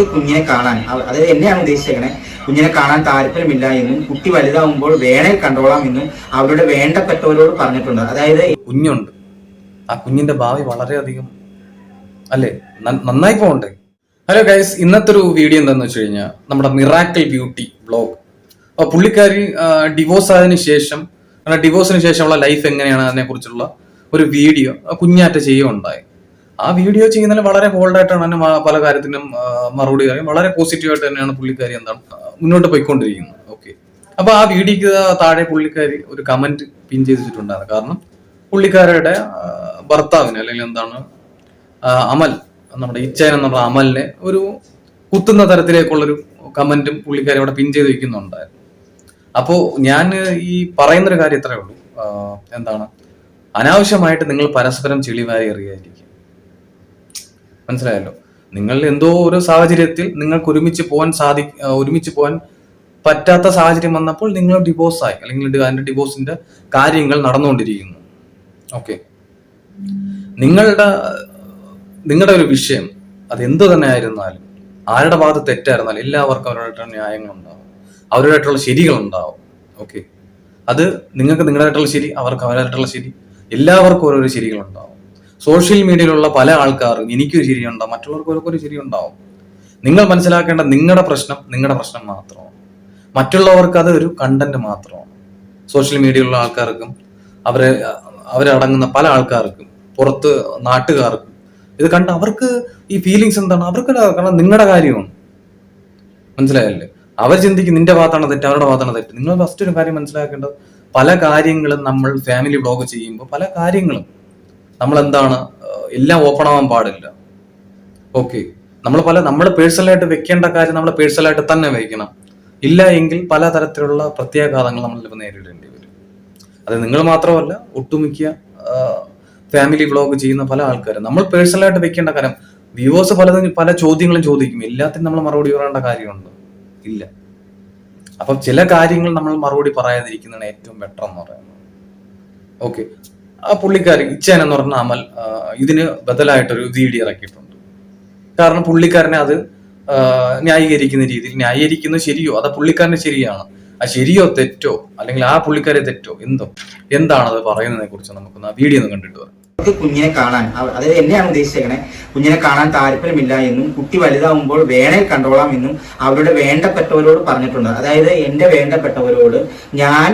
കുഞ്ഞിനെ കാണാൻ. അതായത് എന്നെയാണ് ഉദ്ദേശിച്ചേക്കണേ. കുഞ്ഞിനെ കാണാൻ താല്പര്യമില്ല എന്നും കുട്ടി വലുതാവുമ്പോൾ വേണേൽ കണ്ടോളാം എന്നും അവരുടെ വേണ്ടപ്പെട്ടവരോട് പറഞ്ഞിട്ടുണ്ട്. അതായത് കുഞ്ഞുണ്ട്. ആ കുഞ്ഞിന്റെ ഭാവി വളരെയധികം അല്ലേ? നന്നായി പോകണ്ടേ? ഹലോ ഗൈസ് ഇന്നത്തെ ഒരു വീഡിയോ എന്താന്ന് വെച്ച് കഴിഞ്ഞാൽ നമ്മുടെ മിറാക്കിൾ ബ്യൂട്ടി ബ്ലോഗ് അപ്പൊ പുള്ളിക്കാരി ഡിവോഴ്സ് ആയതിനു ശേഷം ഡിവോഴ്സിന് ശേഷമുള്ള ലൈഫ് എങ്ങനെയാണ് അതിനെ കുറിച്ചുള്ള ഒരു വീഡിയോ കുഞ്ഞാറ്റ ചെയ്യുകയുണ്ടായി. ആ വീഡിയോ ചെയ്യുന്നതിൽ വളരെ ബോൾഡായിട്ടാണ് തന്നെ പല കാര്യത്തിനും മറുപടി കാര്യം. വളരെ പോസിറ്റീവായിട്ട് തന്നെയാണ് പുള്ളിക്കാരി എന്താണ് മുന്നോട്ട് പോയിക്കൊണ്ടിരിക്കുന്നത്. ഓക്കെ അപ്പൊ ആ വീഡിയോക്ക് താഴെ പുള്ളിക്കാരി ഒരു കമന്റ് പിൻ ചെയ്തിട്ടുണ്ടായിരുന്നു. കാരണം പുള്ളിക്കാരുടെ ഭർത്താവിന് അല്ലെങ്കിൽ എന്താണ് അമൽ നമ്മുടെ ഇച്ചയൻ എന്നുള്ള അമലിനെ ഒരു കുത്തുന്ന തരത്തിലേക്കുള്ളൊരു കമന്റും പുള്ളിക്കാരി അവിടെ പിൻ ചെയ്ത് വയ്ക്കുന്നുണ്ടായിരുന്നു അപ്പോൾ ഞാൻ ഈ പറയുന്നൊരു കാര്യം ഇത്രയേ ഉള്ളൂ. എന്താണ് അനാവശ്യമായിട്ട് നിങ്ങൾ പരസ്പരം ചെളിവാരി എറിയായിരിക്കും മനസ്സിലായല്ലോ. നിങ്ങൾ എന്തോ ഒരു സാഹചര്യത്തിൽ നിങ്ങൾക്ക് ഒരുമിച്ച് പോകാൻ സാധി ഒരുമിച്ച് പോകാൻ പറ്റാത്ത സാഹചര്യം വന്നപ്പോൾ നിങ്ങൾ ഡിവോഴ്സായി അല്ലെങ്കിൽ അതിന്റെ ഡിവോഴ്സിന്റെ കാര്യങ്ങൾ നടന്നുകൊണ്ടിരിക്കുന്നു. ഓക്കെ നിങ്ങളുടെ നിങ്ങളുടെ ഒരു വിഷയം അത് എന്തു തന്നെ ആയിരുന്നാലും ആരുടെ ഭാഗത്ത് തെറ്റായിരുന്നാലും എല്ലാവർക്കും അവരുമായിട്ടുള്ള ന്യായങ്ങളുണ്ടാവും. അവരുടേതായിട്ടുള്ള ശരികളുണ്ടാവും. ഓക്കെ അത് നിങ്ങൾക്ക് നിങ്ങളുടെ ശരി അവർക്ക് അവരായിട്ടുള്ള ശരി എല്ലാവർക്കും ഓരോരോ ശരികളുണ്ടാവും. സോഷ്യൽ മീഡിയയിലുള്ള പല ആൾക്കാരും എനിക്കൊരു ശരിയുണ്ടാവും മറ്റുള്ളവർക്ക് ഓരോ ഒരു ശരിയുണ്ടാവും നിങ്ങൾ മനസ്സിലാക്കേണ്ട നിങ്ങളുടെ പ്രശ്നം നിങ്ങളുടെ പ്രശ്നം മാത്രമാണ്. മറ്റുള്ളവർക്ക് അത് ഒരു കണ്ടന്റ് മാത്രമാണ്. സോഷ്യൽ മീഡിയയിലുള്ള ആൾക്കാർക്കും അവരെ അവരടങ്ങുന്ന പല ആൾക്കാർക്കും പുറത്ത് നാട്ടുകാർക്കും ഇത് കണ്ട് അവർക്ക് ഈ ഫീലിങ്സ് എന്താണ്? അവർക്ക് കാരണം നിങ്ങളുടെ കാര്യമാണ്. മനസ്സിലായല്ലേ? അവർ ചിന്തിക്കും നിന്റെ ഭാഗത്താണ് തെറ്റ് അവരുടെ ഭാഗത്താണ് തെറ്റ്. നിങ്ങൾ ഫസ്റ്റ് ഒരു കാര്യം മനസ്സിലാക്കേണ്ടത് പല കാര്യങ്ങളും നമ്മൾ ഫാമിലി ബ്ലോഗ് ചെയ്യുമ്പോൾ പല കാര്യങ്ങളും നമ്മൾ എന്താണ് എല്ലാം ഓപ്പൺ ആവാൻ പാടില്ല. ഓക്കെ നമ്മൾ പല നമ്മൾ പേഴ്സണലായിട്ട് വെക്കേണ്ട കാര്യം നമ്മൾ പേഴ്സണലായിട്ട് തന്നെ വയ്ക്കണം ഇല്ല എങ്കിൽ പല തരത്തിലുള്ള പ്രത്യാഘാതങ്ങൾ നമ്മൾ നേരിടേണ്ടി വരും. അത് നിങ്ങൾ മാത്രമല്ല ഒട്ടുമിക്ക ഫാമിലി വ്ളോഗ് ചെയ്യുന്ന പല ആൾക്കാരും. നമ്മൾ പേഴ്സണലായിട്ട് വെക്കേണ്ട കാര്യം വ്യൂവേഴ്സ് പലതും പല ചോദ്യങ്ങളും ചോദിക്കും. എല്ലാത്തിനും നമ്മൾ മറുപടി പറയേണ്ട കാര്യമുണ്ട്. ഇല്ല. അപ്പം ചില കാര്യങ്ങൾ നമ്മൾ മറുപടി പറയാതിരിക്കുന്നതാണ് ഏറ്റവും ബെറ്റർ എന്ന് പറയുന്നത്. ഓക്കെ ആ പുള്ളിക്കാരി ഇച്ചൻ എന്ന് പറഞ്ഞ അമൽ ഇതിന് ബദലായിട്ടൊരു വീഡിയോ ഇറക്കിയിട്ടുണ്ട്. കാരണം പുള്ളിക്കാരനെ അത് ന്യായീകരിക്കുന്ന രീതിയിൽ ന്യായീകരിക്കുന്നത് ശരിയോ? അത് പുള്ളിക്കാരന് ശരിയാണ്. ആ ശരിയോ തെറ്റോ? അല്ലെങ്കിൽ ആ പുള്ളിക്കാരെ തെറ്റോ? എന്തോ? എന്താണത് പറയുന്നതിനെ കുറിച്ച് നമുക്കൊന്ന് ആ വീഡിയോ ഒന്ന് കണ്ടിട്ട് വരാം. അവർക്ക് കുഞ്ഞിനെ കാണാൻ. അതായത് എന്നെയാണ് ഉദ്ദേശിച്ചേക്കണേ. കുഞ്ഞിനെ കാണാൻ താല്പര്യമില്ല എന്നും കുട്ടി വലുതാവുമ്പോൾ വേണേൽ കണ്ടോളാം എന്നും അവരുടെ വേണ്ടപ്പെട്ടവരോട് പറഞ്ഞിട്ടുണ്ട്. അതായത് എന്റെ വേണ്ടപ്പെട്ടവരോട് ഞാൻ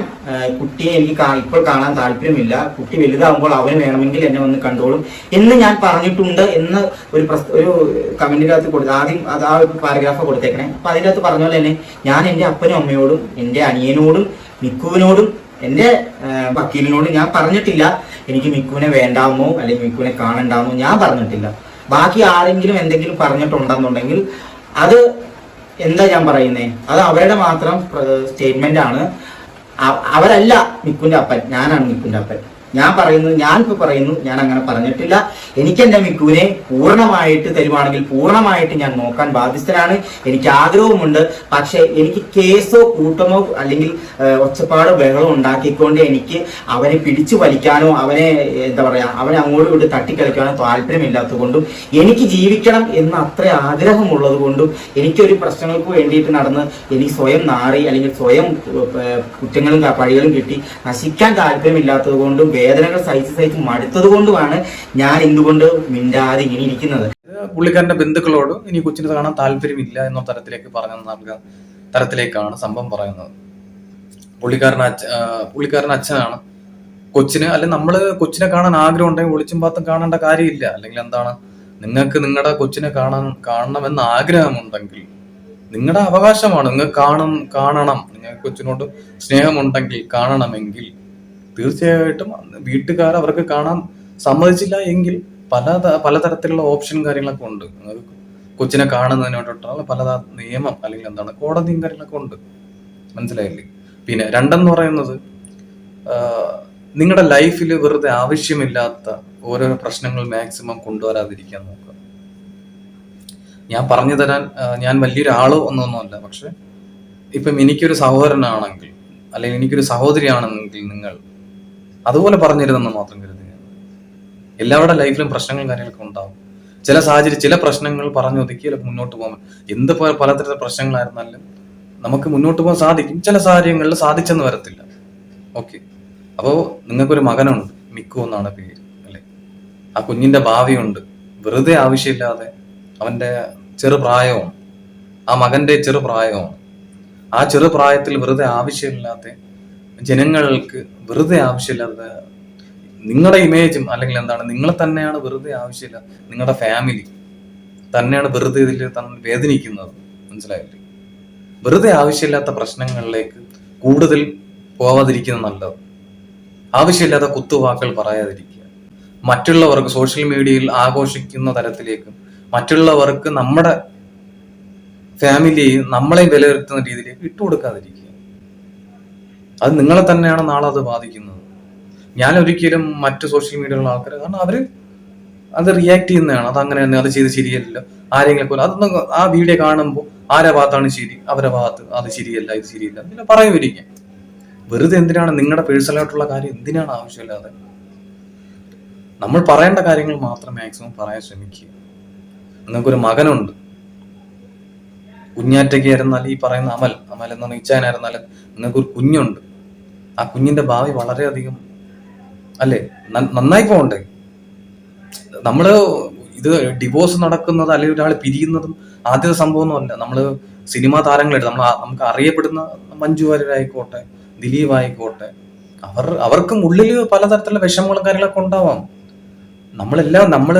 കുട്ടിയെ എനിക്ക് ഇപ്പോൾ കാണാൻ താല്പര്യമില്ല. കുട്ടി വലുതാവുമ്പോൾ അവന് വേണമെങ്കിൽ എന്നെ വന്ന് കണ്ടോളും എന്ന് ഞാൻ പറഞ്ഞിട്ടുണ്ട് എന്ന് ഒരു ഒരു കമന്റിനകത്ത് കൊടുത്ത് ആദ്യം അത് ആ ഒരു പാരഗ്രാഫ് കൊടുത്തേക്കണേ. അപ്പൊ അതിനകത്ത് പറഞ്ഞ പോലെ തന്നെ ഞാൻ എന്റെ അപ്പനും അമ്മയോടും എന്റെ അനിയനോടും മിക്കുവിനോടും എന്റെ വക്കീലിനോട് ഞാൻ പറഞ്ഞിട്ടില്ല. എനിക്ക് മിക്കുവിനെ വേണ്ടാമോ അല്ലെങ്കിൽ മിക്കുവിനെ കാണണ്ടാമോ ഞാൻ പറഞ്ഞിട്ടില്ല. ബാക്കി ആരെങ്കിലും എന്തെങ്കിലും പറഞ്ഞിട്ടുണ്ടെന്നുണ്ടെങ്കിൽ അത് എന്താ ഞാൻ പറയുന്നേ? അത് അവരുടെ മാത്രം സ്റ്റേറ്റ്മെന്റ് ആണ്. അവരല്ല മിക്കുവിന്റെ അപ്പൻ. ഞാനാണ് മിക്കുവിന്റെ അപ്പൻ. ഞാൻ പറയുന്നു ഞാൻ ഇപ്പൊ പറയുന്നു ഞാൻ അങ്ങനെ പറഞ്ഞിട്ടില്ല. എനിക്ക് എന്റെ മിക്കുവിനെ പൂർണമായിട്ട് തരുവാണെങ്കിൽ പൂർണമായിട്ട് ഞാൻ നോക്കാൻ ബാധ്യസ്ഥനാണ്. എനിക്ക് ആഗ്രഹവുമുണ്ട്. പക്ഷെ എനിക്ക് കേസോ കൂട്ടമോ അല്ലെങ്കിൽ ഒച്ചപ്പാടോ ബഹളോ ഉണ്ടാക്കിക്കൊണ്ട് എനിക്ക് അവനെ പിടിച്ചു വലിക്കാനോ അവനെ എന്താ പറയാ അവനെ അങ്ങോട്ട് വിട്ട് തട്ടിക്കളിക്കാനോ താല്പര്യമില്ലാത്തതുകൊണ്ടും എനിക്ക് ജീവിക്കണം എന്ന് അത്ര ആഗ്രഹമുള്ളത് കൊണ്ടും എനിക്കൊരു പ്രശ്നങ്ങൾക്ക് വേണ്ടിയിട്ട് നടന്ന് എനിക്ക് സ്വയം നാറി അല്ലെങ്കിൽ സ്വയം കുറ്റങ്ങളും പഴികളും കിട്ടി നശിക്കാൻ താല്പര്യമില്ലാത്തത് കൊണ്ടും വേദനകൾ സഹിച്ച് സഹിച്ച് മടുത്തത് കൊണ്ടുമാണ് ഞാൻ എന്തുകൊണ്ട് മിണ്ടാതെ ഇങ്ങനെ ഇരിക്കുന്നത്. പുള്ളിക്കാരന്റെ ബന്ധുക്കളോട് ഇനി കൊച്ചിനെ കാണാൻ താല്പര്യമില്ല എന്ന തരത്തിലേക്ക് പറഞ്ഞ തരത്തിലേക്കാണ് സംഭവം പറയുന്നത്. പുള്ളിക്കാരൻ അച്ഛ പുള്ളിക്കാരൻ അച്ഛനാണ്. കൊച്ചിന് അല്ലെ നമ്മൾ കൊച്ചിനെ കാണാൻ ആഗ്രഹം ഉണ്ടെങ്കിൽ ഒളിച്ചും പാത്തും കാണേണ്ട കാര്യമില്ല. അല്ലെങ്കിൽ എന്താണ് നിങ്ങൾക്ക് നിങ്ങളുടെ കൊച്ചിനെ കാണാൻ കാണണമെന്ന് ആഗ്രഹമുണ്ടെങ്കിൽ നിങ്ങളുടെ അവകാശമാണ് നിങ്ങൾ കാണും കാണണം. നിങ്ങൾ കൊച്ചിനോട് സ്നേഹമുണ്ടെങ്കിൽ കാണണമെങ്കിൽ തീർച്ചയായിട്ടും വീട്ടുകാർ അവർക്ക് കാണാൻ സമ്മതിച്ചില്ല എങ്കിൽ പല പലതരത്തിലുള്ള ഓപ്ഷൻ കാര്യങ്ങളൊക്കെ ഉണ്ട്. കൊച്ചിനെ കാണുന്നതിനോട്ടുള്ള പല നിയമം അല്ലെങ്കിൽ എന്താണ് കോടതിയും കാര്യങ്ങളൊക്കെ ഉണ്ട്. മനസ്സിലായില്ലേ? പിന്നെ രണ്ടെന്ന് പറയുന്നത് നിങ്ങളുടെ ലൈഫിൽ വെറുതെ ആവശ്യമില്ലാത്ത ഓരോ പ്രശ്നങ്ങൾ മാക്സിമം കൊണ്ടുവരാതിരിക്കാൻ നോക്കുക. ഞാൻ പറഞ്ഞു തരാൻ ഞാൻ വലിയൊരു ആളോ ഒന്നൊന്നുമല്ല. പക്ഷെ ഇപ്പം എനിക്കൊരു സഹോദരനാണെങ്കിൽ അല്ലെങ്കിൽ എനിക്കൊരു സഹോദരിയാണെങ്കിൽ നിങ്ങൾ അതുപോലെ പറഞ്ഞിരുന്നെന്ന് മാത്രം കരുതുക. എല്ലാവരുടെ ലൈഫിലും പ്രശ്നങ്ങളും കാര്യങ്ങളൊക്കെ ഉണ്ടാവും. ചില സാഹചര്യം ചില പ്രശ്നങ്ങൾ പറഞ്ഞൊതുക്കി ചിലപ്പോൾ മുന്നോട്ട് പോകാൻ എന്ത് പലതരത്തിലുള്ള പ്രശ്നങ്ങളായിരുന്നാലും നമുക്ക് മുന്നോട്ട് പോകാൻ സാധിക്കും. ചില സാഹചര്യങ്ങളിൽ സാധിച്ചെന്ന് വരത്തില്ല. ഓക്കെ. അപ്പോൾ നിങ്ങൾക്കൊരു മകനുണ്ട്. മിക്കു എന്നാണ് പേര് അല്ലേ? ആ കുഞ്ഞിന്റെ ഭാവിയുണ്ട്. വെറുതെ ആവശ്യമില്ലാതെ അവന്റെ ചെറുപ്രായവും ആ മകന്റെ ചെറുപ്രായവും ആ ചെറുപ്രായത്തിൽ വെറുതെ ആവശ്യമില്ലാത്ത ജനങ്ങൾക്ക് വെറുതെ ആവശ്യമില്ലാതെ നിങ്ങളുടെ ഇമേജും അല്ലെങ്കിൽ എന്താണ് നിങ്ങളെ തന്നെയാണ് വെറുതെ ആവശ്യമില്ല നിങ്ങളുടെ ഫാമിലി തന്നെയാണ് വെറുതെ ഇതിൽ തന്നെ വേദനിക്കുന്നത്. മനസ്സിലായില്ലേ? വെറുതെ ആവശ്യമില്ലാത്ത പ്രശ്നങ്ങളിലേക്ക് കൂടുതൽ പോവാതിരിക്കുന്നത് നല്ലത്. ആവശ്യമില്ലാത്ത കുത്തുവാക്കുകൾ പറയാതിരിക്കുക. മറ്റുള്ളവർക്ക് സോഷ്യൽ മീഡിയയിൽ ആഘോഷിക്കുന്ന തരത്തിലേക്കും മറ്റുള്ളവർക്ക് നമ്മുടെ ഫാമിലിയെയും നമ്മളെയും വിലയിരുത്തുന്ന രീതിയിലേക്ക് ഇട്ടുകൊടുക്കാതിരിക്കുക. അത് നിങ്ങളെ തന്നെയാണ് നാളെ അത് ബാധിക്കുന്നത്. ഞാൻ ഒരിക്കലും മറ്റ് സോഷ്യൽ മീഡിയയിലുള്ള ആൾക്കാർ കാരണം അവർ അത് റിയാക്ട് ചെയ്യുന്നതാണ്. അത് അങ്ങനെ തന്നെ അത് ചെയ്ത് ശരിയല്ല ആരെങ്കിലും പോലെ അതൊന്നും ആ വീഡിയോ കാണുമ്പോൾ ആരെ ഭാഗത്താണ് ശരി? അവരെ ഭാഗത്ത് അത് ശരിയല്ല ഇത് ശരിയല്ല. പിന്നെ പറയുമായിരിക്കും വെറുതെ എന്തിനാണ് നിങ്ങളുടെ പേഴ്സണലായിട്ടുള്ള കാര്യം എന്തിനാണ് ആവശ്യമില്ലാതെ? നമ്മൾ പറയേണ്ട കാര്യങ്ങൾ മാത്രം മാക്സിമം പറയാൻ ശ്രമിക്കുക. നിങ്ങൾക്കൊരു മകനുണ്ട്. കുഞ്ഞാറ്റയ്ക്ക് ആയിരുന്നാൽ ഈ പറയുന്ന അമൽ അമൽ എന്ന് പറഞ്ഞാൽ ഇച്ചാനായിരുന്നാലും നിങ്ങൾക്കൊരു കുഞ്ഞുണ്ട്. ആ കുഞ്ഞിന്റെ ഭാവി വളരെയധികം അല്ലേ? നന്നായി പോകണ്ടേ? നമ്മൾ ഇത് ഡിവോഴ്സ് നടക്കുന്നത് അല്ലെങ്കിൽ ഒരാൾ പിരിയുന്നതും ആദ്യത്തെ സംഭവമൊന്നുമല്ല നമ്മൾ സിനിമാ താരങ്ങളായിട്ട് നമ്മൾ നമുക്ക് അറിയപ്പെടുന്ന മഞ്ജു വാര്യരായിക്കോട്ടെ ദിലീപ് ആയിക്കോട്ടെ അവർ അവർക്കും ഉള്ളിൽ പലതരത്തിലുള്ള വിഷമങ്ങളും കാര്യങ്ങളൊക്കെ ഉണ്ടാവാം. നമ്മളെല്ലാം നമ്മൾ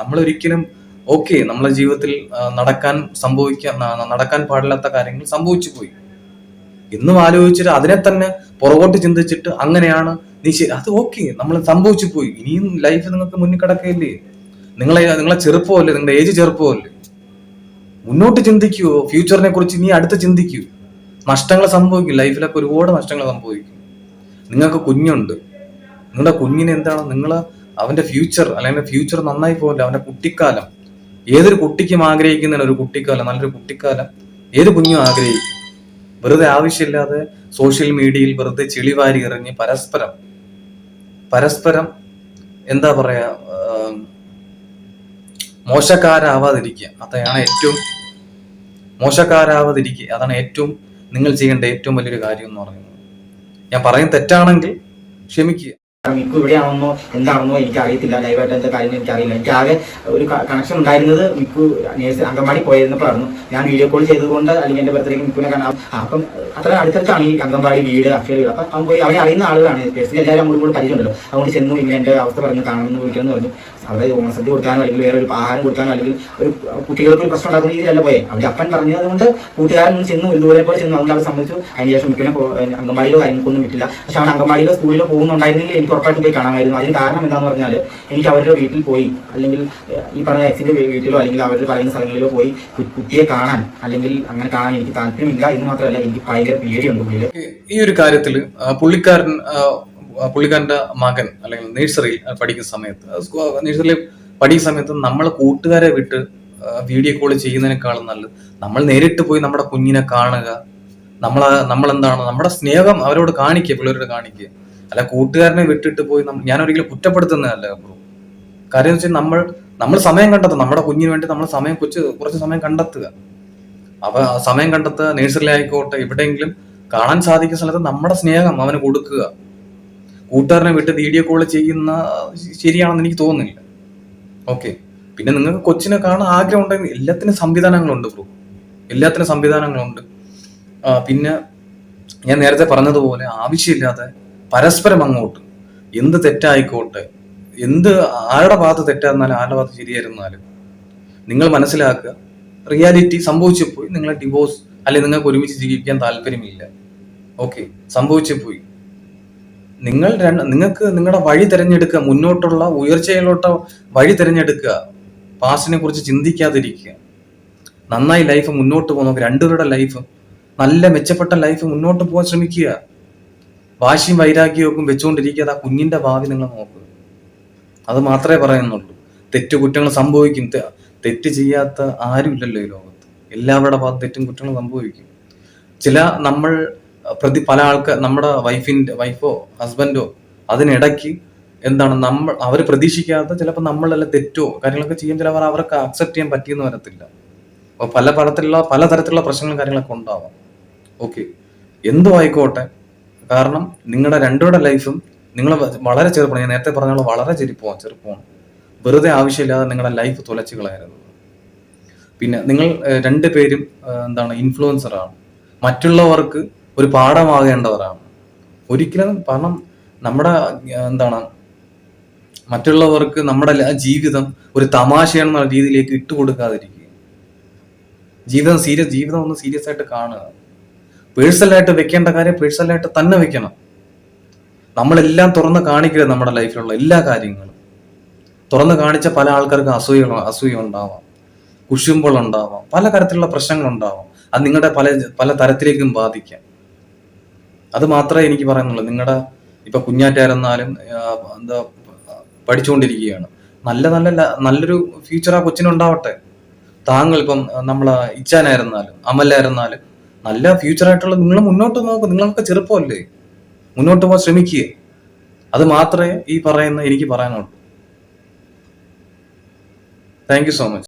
നമ്മളൊരിക്കലും ഓക്കെ നമ്മളെ ജീവിതത്തിൽ നടക്കാൻ സംഭവിക്കാൻ നടക്കാൻ പാടില്ലാത്ത കാര്യങ്ങൾ സംഭവിച്ചു പോയി. എന്നും ആലോചിച്ചിട്ട് അതിനെ തന്നെ പുറകോട്ട് ചിന്തിച്ചിട്ട് അങ്ങനെയാണ് നീ ശരി അത് ഓക്കെ നമ്മൾ സംഭവിച്ചു പോയി. ഇനിയും ലൈഫ് നിങ്ങൾക്ക് മുന്നിൽ കിടക്കയില്ലേ? നിങ്ങളെ നിങ്ങളെ ചെറുപ്പമല്ലേ? നിങ്ങളുടെ ഏജ് ചെറുപ്പമല്ലേ? മുന്നോട്ട് ചിന്തിക്കൂ ഫ്യൂച്ചറിനെ കുറിച്ച് നീ അടുത്ത് ചിന്തിക്കൂ. നഷ്ടങ്ങൾ സംഭവിക്കും. ലൈഫിലൊക്കെ ഒരുപാട് നഷ്ടങ്ങൾ സംഭവിക്കും. നിങ്ങൾക്ക് കുഞ്ഞുണ്ട്. നിങ്ങളുടെ കുഞ്ഞിന് എന്താണ്? നിങ്ങൾ അവന്റെ ഫ്യൂച്ചർ അല്ലെങ്കിൽ ഫ്യൂച്ചർ നന്നായി പോകില്ല അവന്റെ കുട്ടിക്കാലം. ഏതൊരു കുട്ടിക്കും ആഗ്രഹിക്കുന്ന ഒരു കുട്ടിക്കാലം. നല്ലൊരു കുട്ടിക്കാലം. ഏത് കുഞ്ഞും ആഗ്രഹിക്കും. വെറുതെ ആവശ്യമില്ലാതെ സോഷ്യൽ മീഡിയയിൽ വെറുതെ ചെളിവാരി എറിഞ്ഞ് പരസ്പരം പരസ്പരം എന്താ പറയാ മോശക്കാരാവാതിരിക്കുക. അതാണ് ഏറ്റവും മോശക്കാരാവാതിരിക്കുക. അതാണ് ഏറ്റവും നിങ്ങൾ ചെയ്യേണ്ട ഏറ്റവും വലിയൊരു കാര്യം എന്ന് പറയുന്നത്. ഞാൻ പറയും തെറ്റാണെങ്കിൽ ക്ഷമിക്കുക. മിക്കു ഇവിടെയാണെന്നോ എന്താണെന്നോ എനിക്ക് അറിയത്തില്ല ലൈവായിട്ട് എന്താ കാര്യങ്ങൾ എനിക്ക് അറിയില്ല എനിക്ക് ആകെ ഒരു കണക്ഷൻ ഉണ്ടായിരുന്നത് മിക്കു നേഴ്സ് അംഗൻവാടി പോയിരുന്നപ്പോഴായിരുന്നു. ഞാൻ വീഡിയോ കോൾ ചെയ്തുകൊണ്ട് അല്ലെങ്കിൽ എന്റെ ബർത്ത്ഡേക്ക് മിക്കുവിനെ കാണാം അപ്പം അത്ര അടുത്തടുത്താണ് ഈ അംഗൻവാടി വീട് വീട്. അപ്പം അവൻ പോയി അവരെ അറിയുന്ന ആളുകളാണ്. പേഴ്സണലി എല്ലാവരും അങ്ങോട്ടും കൂടെ പരിചയമുണ്ടല്ലോ. അതുകൊണ്ട് ചെന്നു ഇങ്ങനെ എന്റെ അവസ്ഥ പറഞ്ഞു കാണണമെന്ന് വിളിക്കണമെന്ന് പറഞ്ഞു. അവിടെ ഓണസദ്യ കൊടുക്കാനോ അല്ലെങ്കിൽ വേറെ ഒരു ആഹാരം കൊടുക്കാനോ അല്ലെങ്കിൽ ഒരു കുട്ടികൾക്ക് ഒരു പ്രശ്നം ഉണ്ടാക്കുന്ന രീതിയിലല്ല പോയെ. അവിടെ അപ്പൻ പറഞ്ഞത് കൊണ്ട് കൂട്ടുകാരൻ ചെന്നു ഇതുപോലെ പോലെ ചെന്നു. അതുകൊണ്ട് അവർ സംബന്ധിച്ചു അതിന് ശേഷം മിക്കനെ അംഗൻവാടിയിലോ കാര്യങ്ങൾക്കൊന്നും കിട്ടില്ല പക്ഷെ അവൻ അംഗൻവാടിയിലോ സ്കൂളിലോ പോകുന്നുണ്ടായിരുന്നെങ്കിൽ എനിക്ക് ഉറപ്പായിട്ട് പോയി കാണാമായിരുന്നു. അതിന് കാരണം എന്താണെന്ന് പറഞ്ഞാൽ എനിക്ക് അവരുടെ വീട്ടിൽ പോയി അല്ലെങ്കിൽ ഈ പറഞ്ഞ എക്സിന്റെ വീട്ടിലോ അല്ലെങ്കിൽ അവർ പറയുന്ന സ്ഥലങ്ങളിലോ പോയി കുട്ടിയെ കാണാൻ അല്ലെങ്കിൽ അങ്ങനെ കാണാൻ എനിക്ക് താല്പര്യമില്ല എന്ന് മാത്രമല്ല എനിക്ക് ഭയങ്കര പേടിയുണ്ട് ഈ ഒരു കാര്യത്തിൽ പുള്ളിക്കാരൻ ആ, പുള്ളിക്കാരന്റെ മകൻ അല്ലെങ്കിൽ നഴ്സറിയിൽ പഠിക്കുന്ന സമയത്ത് നഴ്സറിയിൽ പഠിക്കുന്ന സമയത്ത് നമ്മൾ കൂട്ടുകാരെ വിട്ട് വീഡിയോ കോൾ ചെയ്യുന്നതിനേക്കാളും നല്ലത് നമ്മൾ നേരിട്ട് പോയി നമ്മുടെ കുഞ്ഞിനെ കാണുക നമ്മൾ നമ്മൾ എന്താണ് നമ്മുടെ സ്നേഹം അവരോട് കാണിക്കുക പിള്ളേരോട് കാണിക്കുക. അല്ല കൂട്ടുകാരനെ വിട്ടിട്ട് പോയി ഞാൻ ഒരിക്കലും കുറ്റപ്പെടുത്തുന്നതല്ല ബ്രോ കാര്യം എന്ന് വെച്ചാൽ നമ്മൾ നമ്മൾ സമയം കണ്ടെത്തുക നമ്മുടെ കുഞ്ഞിന് വേണ്ടി നമ്മൾ സമയം കൊച്ചു കുറച്ച് സമയം കണ്ടെത്തുക. അപ്പൊ സമയം കണ്ടെത്തുക നേഴ്സറിലായിക്കോട്ടെ എവിടെയെങ്കിലും കാണാൻ സാധിക്കുന്ന സ്ഥലത്ത് നമ്മുടെ സ്നേഹം അവന് കൊടുക്കുക. കൂട്ടുകാരനെ വിട്ട് വീഡിയോ കോൾ ചെയ്യുന്ന ശരിയാണെന്ന് എനിക്ക് തോന്നുന്നില്ല. ഓക്കെ പിന്നെ നിങ്ങൾക്ക് കൊച്ചിനെ കാണാൻ ആഗ്രഹം ഉണ്ടെങ്കിൽ എല്ലാത്തിനും സംവിധാനങ്ങളുണ്ട് ബ്രോ എല്ലാത്തിനും സംവിധാനങ്ങളുണ്ട്. പിന്നെ ഞാൻ നേരത്തെ പറഞ്ഞതുപോലെ ആവശ്യമില്ലാതെ പരസ്പരം അങ്ങോട്ട് എന്ത് തെറ്റായിക്കോട്ടെ എന്ത് ആരുടെ ഭാഗത്ത് തെറ്റായിരുന്നാലും ആരുടെ ഭാഗത്ത് ശരിയായിരുന്നാലും നിങ്ങൾ മനസ്സിലാക്കുക റിയാലിറ്റി സംഭവിച്ചു പോയി നിങ്ങളെ ഡിവോഴ്സ് അല്ലെങ്കിൽ നിങ്ങൾക്ക് ഒരുമിച്ച് ജീവിക്കാൻ താല്പര്യമില്ല. ഓക്കെ സംഭവിച്ചു പോയി നിങ്ങൾ രണ്ട് നിങ്ങൾക്ക് നിങ്ങളുടെ വഴി തിരഞ്ഞെടുക്കുക മുന്നോട്ടുള്ള ഉയർച്ചയിലോട്ട് വഴി തിരഞ്ഞെടുക്കുക പാസ്റ്റിനെ കുറിച്ച് ചിന്തിക്കാതിരിക്കുക. നന്നായി ലൈഫ് മുന്നോട്ട് പോകുന്ന രണ്ടുപേരുടെ ലൈഫ് നല്ല മെച്ചപ്പെട്ട ലൈഫ് മുന്നോട്ട് പോകാൻ ശ്രമിക്കുക. വാശിയും വൈരാഗ്യവും വെച്ചുകൊണ്ടിരിക്കാതെ ആ കുഞ്ഞിന്റെ ഭാവി നിങ്ങൾ നോക്കുക. അത് മാത്രമേ പറയുന്നുള്ളൂ. തെറ്റു കുറ്റങ്ങൾ സംഭവിക്കും തെറ്റ് ചെയ്യാത്ത ആരുമില്ലല്ലോ ഈ ലോകത്ത്. എല്ലാവരുടെ ഭാഗത്ത് തെറ്റും കുറ്റങ്ങളും സംഭവിക്കും. ചില നമ്മൾ പ്രതി പല ആൾക്കാർ നമ്മുടെ വൈഫിന്റെ വൈഫോ ഹസ്ബൻഡോ അതിനിടയ്ക്ക് എന്താണ് നമ്മൾ അവർ പ്രതീക്ഷിക്കാത്ത ചിലപ്പോൾ നമ്മളെല്ലാം തെറ്റോ കാര്യങ്ങളൊക്കെ ചെയ്യും ചിലപ്പോൾ അവർക്ക് അക്സെപ്റ്റ് ചെയ്യാൻ പറ്റിയെന്ന് വരത്തില്ല. അപ്പോൾ പല തരത്തിലുള്ള പല തരത്തിലുള്ള പ്രശ്നങ്ങളും കാര്യങ്ങളൊക്കെ ഉണ്ടാവാം. ഓക്കെ എന്തോ ആയിക്കോട്ടെ. കാരണം നിങ്ങളുടെ രണ്ടുപേരുടെ ലൈഫും നിങ്ങൾ വളരെ ചെറുപ്പമാണ്. ഞാൻ നേരത്തെ പറഞ്ഞ വളരെ ചെറുപ്പമാണ് ചെറുപ്പമാണ്. വെറുതെ ആവശ്യമില്ലാതെ നിങ്ങളുടെ ലൈഫ് തുലച്ചു കളയരുത്. പിന്നെ നിങ്ങൾ രണ്ടു രണ്ടുപേരും എന്താണ് ഇൻഫ്ലുവൻസറാണ് മറ്റുള്ളവർക്ക് ഒരു പാഠമാകേണ്ടവരാണ്. ഒരിക്കലും കാരണം നമ്മുടെ എന്താണ് മറ്റുള്ളവർക്ക് നമ്മുടെ ജീവിതം ഒരു തമാശയെന്ന രീതിയിലേക്ക് ഇട്ടുകൊടുക്കാതിരിക്കുക ജീവിതം സീരിയസ് ജീവിതം ഒന്ന് സീരിയസ് ആയിട്ട് കാണുക. പേഴ്സണലായിട്ട് വെക്കേണ്ട കാര്യം പേഴ്സണലായിട്ട് തന്നെ വെക്കണം. നമ്മളെല്ലാം തുറന്ന് കാണിക്കരുത് നമ്മുടെ ലൈഫിലുള്ള എല്ലാ കാര്യങ്ങളും. തുറന്ന് കാണിച്ച പല ആൾക്കാർക്ക് അസൂയ അസൂയ ഉണ്ടാവാം. കുശുമ്പോൾ ഉണ്ടാവാം. പല തരത്തിലുള്ള പ്രശ്നങ്ങൾ ഉണ്ടാവാം. അത് നിങ്ങളുടെ പല പല തരത്തിലേക്കും ബാധിക്കാം. അത് മാത്രമേ എനിക്ക് പറയാനുള്ളൂ. നിങ്ങളുടെ ഇപ്പൊ കുഞ്ഞാറ്റായിരുന്നാലും എന്താ പഠിച്ചുകൊണ്ടിരിക്കുകയാണ് നല്ല നല്ല നല്ലൊരു ഫ്യൂച്ചർ ആ കൊച്ചിനുണ്ടാവട്ടെ. താങ്കൾ ഇപ്പം നമ്മളെ ഇച്ചാനായിരുന്നാലും അമലായിരുന്നാലും നല്ല ഫ്യൂച്ചർ ആയിട്ടുള്ള നിങ്ങൾ മുന്നോട്ട് നോക്കും. നിങ്ങൾക്ക് ചെറുപ്പമല്ലേ? മുന്നോട്ട് പോകാൻ ശ്രമിക്കുക. അത് മാത്രമേ ഈ പറയുന്ന എനിക്ക് പറയാനുള്ളൂ. Thank you so much